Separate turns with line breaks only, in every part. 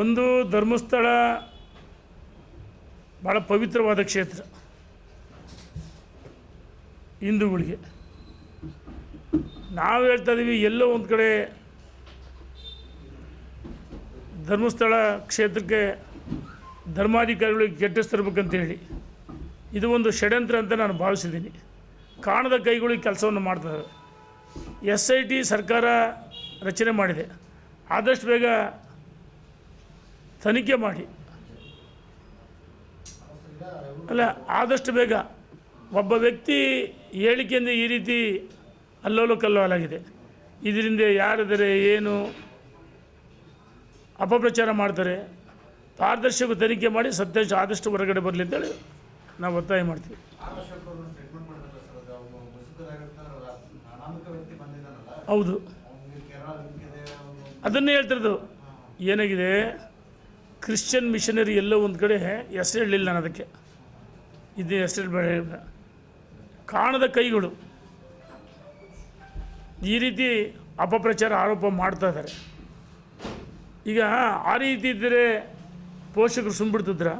ಒಂದು ಧರ್ಮಸ್ಥಳ ಭಾಳ ಪವಿತ್ರವಾದ ಕ್ಷೇತ್ರ. ಹಿಂದೂಗಳಿಗೆ. ನಾವು ಹೇಳ್ತಾ ಇದ್ದೀವಿ ಎಲ್ಲೋ ಒಂದು ಕಡೆ ಧರ್ಮಸ್ಥಳ ಕ್ಷೇತ್ರಕ್ಕೆ ಧರ್ಮಾಧಿಕಾರಿಗಳಿಗೆ ಕೆಟ್ಟ ತರಬೇಕಂತ ಹೇಳಿ. ಇದು ಒಂದು ಷಡ್ಯಂತ್ರ ಅಂತ ನಾನು ಭಾವಿಸಿದ್ದೀನಿ. ಕಾಣದ ಕೈಗಳಿಗೆ ಕೆಲಸವನ್ನು ಮಾಡ್ತಾರೆ ಎಸ್ ಐ ಟಿ ಸರ್ಕಾರ ರಚನೆ ಮಾಡಿದೆ. ಆದಷ್ಟು ಬೇಗ ತನಿಖೆ ಮಾಡಿ. ಅಲ್ಲ ಆದಷ್ಟು ಬೇಗ ಒಬ್ಬ ವ್ಯಕ್ತಿ ಹೇಳಿಕೆಯಿಂದ ಈ ರೀತಿ ಅಲ್ಲೋಲು ಕಲ್ಲೋಲಾಗಿದೆ. ಇದರಿಂದ ಯಾರಿದ್ದಾರೆ ಏನು ಅಪಪ್ರಚಾರ ಮಾಡ್ತಾರೆ ಪಾರದರ್ಶಕ ತನಿಖೆ ಮಾಡಿ ಸತ್ಯಾಂಶ ಆದಷ್ಟು ಹೊರಗಡೆ ಬರಲಿ ಅಂತೇಳಿ ನಾವು ಒತ್ತಾಯ ಮಾಡ್ತೀವಿ.
ಆರ್
ಅದನ್ನೇ ಹೇಳ್ತಿರೋದು. ಏನಾಗಿದೆ? ಕ್ರಿಶ್ಚಿಯನ್ ಮಿಷನರಿ ಎಲ್ಲೋ ಒಂದು ಕಡೆ ಹೆಸರು ಹೇಳಲಿಲ್ಲ ನಾನು ಅದಕ್ಕೆ. ಇದು ಹೆಸರು ಬೇಡ ಕಾಣದ ಕೈಗಳು. ಈ ರೀತಿ ಅಪಪ್ರಚಾರ ಆರೋಪ ಮಾಡ್ತಾ ಇದ್ದಾರೆ. ಈಗ ಆ ರೀತಿ ಇದ್ದರೆ ಪೋಷಕರು ಸುಮ್ಬಿಡ್ತಿದ್ರ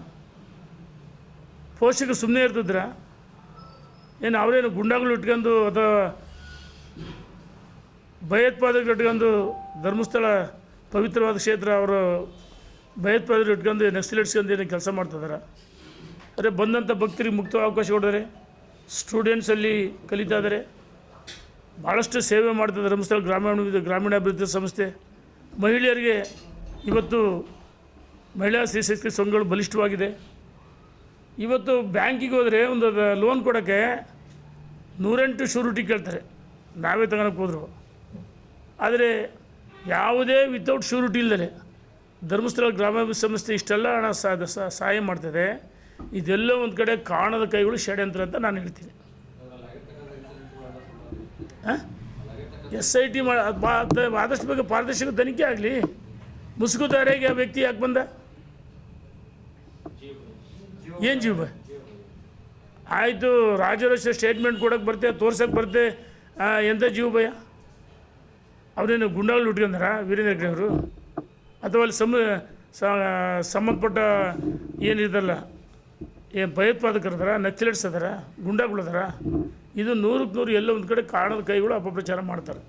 ಪೋಷಕರು ಸುಮ್ಮನೆ ಇರ್ತಿದ್ರ? ಏನು ಅವರೇನು ಗುಂಡಾಗಳು ಇಟ್ಕೊಂಡು ಅಥವಾ ಭಯೋತ್ಪಾದಕರು ಇಟ್ಕೊಂಡು ಧರ್ಮಸ್ಥಳ ಪವಿತ್ರವಾದ ಕ್ಷೇತ್ರ ಅವರು ಭಯೋತ್ಪಾದಕರು ಇಟ್ಕೊಂಡು ನಕ್ಸಲೇಟ್ಸ್ಕೊಂಡು ಏನು ಕೆಲಸ ಮಾಡ್ತಿದ್ದಾರೆ ಅದೇ ಬಂದಂಥ ಭಕ್ತರಿಗೆ ಮುಕ್ತ ಅವಕಾಶ ಕೊಡಿದ್ರೆ ಸ್ಟೂಡೆಂಟ್ಸಲ್ಲಿ ಕಲಿತಾ ಇದ್ದಾರೆ ಭಾಳಷ್ಟು ಸೇವೆ ಮಾಡ್ತದೆ ಧರ್ಮಸ್ಥಳ ಗ್ರಾಮೀಣ ಗ್ರಾಮೀಣಾಭಿವೃದ್ಧಿ ಸಂಸ್ಥೆ. ಮಹಿಳೆಯರಿಗೆ ಇವತ್ತು ಮಹಿಳಾ ಸ್ತ್ರೀಶಕ್ತಿ ಸಂಘಗಳು ಬಲಿಷ್ಠವಾಗಿದೆ. ಇವತ್ತು ಬ್ಯಾಂಕಿಗೆ ಹೋದರೆ ಒಂದು ಲೋನ್ ಕೊಡೋಕ್ಕೆ ನೂರೆಂಟು ಶೂರಿಟಿ ಕೇಳ್ತಾರೆ. ನಾವೇ ತಗೊಳಕ್ಕೆ ಹೋದ್ರು. ಆದರೆ ಯಾವುದೇ ವಿತೌಟ್ ಶೂರಿಟಿ ಇಲ್ಲದೆ ಧರ್ಮಸ್ಥಳ ಗ್ರಾಮಾಭಿವೃದ್ಧಿ ಸಂಸ್ಥೆ ಇಷ್ಟೆಲ್ಲ ಹಣ ಸಹಾಯ ಮಾಡ್ತದೆ. ಇದೆಲ್ಲ ಒಂದು ಕಡೆ ಕಾಣದ ಕೈಗಳು ಷಡ್ಯಂತ್ರ ಅಂತ ನಾನು ಹೇಳ್ತೀನಿ. ಎಸ್ ಐ ಟಿ ಮಾಡಿ ಆದಷ್ಟು ಬೇಗ ಪಾರದರ್ಶಕ ತನಿಖೆ ಆಗಲಿ. ಮುಸುಕುದಾರಿಗೆ ಆ ವ್ಯಕ್ತಿ ಯಾಕೆ ಬಂದ? ಏನು ಜೀವ? ಆಯಿತು ರಾಜರೋಷ ಸ್ಟೇಟ್ಮೆಂಟ್ ಕೊಡೋಕ್ಕೆ ಬರ್ತೆ ತೋರ್ಸೋಕ್ಕೆ ಬರ್ತೆ ಎಂಥ ಜೀವ ಭಯ? ಅವರೇನು ಗುಂಡಾಗಳು ಉಟ್ಕೊಂಡಾರ ವೀರೇಂದ್ರ ಹೆಗ್ಡೆ ಅವರು? ಅಥವಾ ಅಲ್ಲಿ ಸಮ ಸಂಬಂಧಪಟ್ಟ ಏನಿದಲ್ಲ ಏನು ಭಯೋತ್ಪಾದಕರದಾರ ನಕ್ಸಲೇಟ್ಸ್ ಅದಾರ ಗುಂಡಾಗಳು ಅದಾರ ಇದು ನೂರಕ್ಕೆ ನೂರು ಎಲ್ಲ ಒಂದು ಕಡೆ ಕಾಣದ ಕೈಗಳು ಅಪಪ್ರಚಾರ ಮಾಡ್ತಾರೆ.